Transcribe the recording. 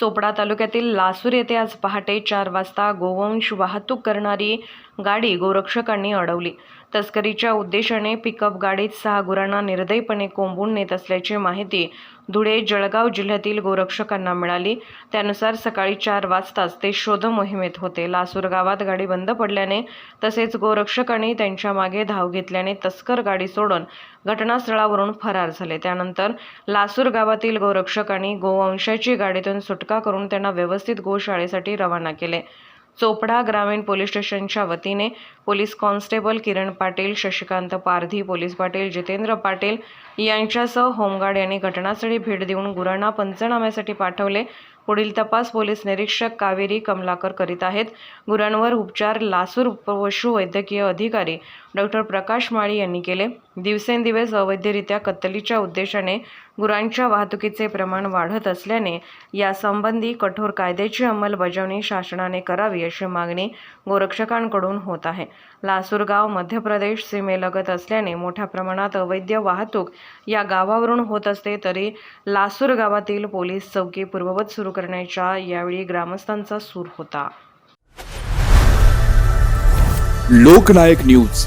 चोपडा तालुक्यातील लासूर येथे आज पहाटे चार वाजता गोवंश वाहतूक करणारी गाडी गोरक्षकांनी अडवली. तस्करीच्या उद्देशाने पिकअप गाडीत सहा गुरांना निर्दयीपणे कोंबून नेत असल्याची माहिती धुळे जळगाव जिल्ह्यातील गोरक्षकांना मिळाली. त्यानुसार सकाळी चार वाजताच ते शोध मोहिमेत होते. लासूर गावात गाडी बंद पडल्याने तसेच गोरक्षकांनी त्यांच्या मागे धाव घेतल्याने तस्कर गाडी सोडून घटनास्थळावरून फरार झाले. त्यानंतर लासूर गावातील गोरक्षकांनी गोवंशाची गाडीतून सुटका करून त्यांना व्यवस्थित गोशाळेसाठी रवाना केले. चोपडा ग्रामीण पोलीस स्टेशनच्या वतीने police constable Kiran Patil Shashikant Pardhi police Patil Jitendra Patil यांच्यासह होमगार्ड यांनी घटनास्थळी भेट देऊन गुरांना पंचनाम्यासाठी पाठवले. पुढील तपास पोलीस निरीक्षक कावेरी कमलाकर करीत आहेत. गुरांवर उपचार लासूर पशुवैद्यकीय अधिकारी डॉक्टर प्रकाश माळी यांनी केले. दिवसेंदिवस अवैधरित्या कत्तलीच्या उद्देशाने गुरांच्या वाहतुकीचे प्रमाण वाढत असल्याने यासंबंधी कठोर कायद्याची अंमलबजावणी शासनाने करावी अशी मागणी गोरक्षकांकडून होत आहे. लासूरगाव मध्य प्रदेश सीमेलगत असल्याने मोठ्या प्रमाणात अवैध वाहतूक या गावावरून होत असते तरी लासूर गावातील पोलीस चौकी पूर्ववत सुरू करण्याच्या यावेळी ग्रामस्थांचा सूर होता. लोकनायक न्यूज.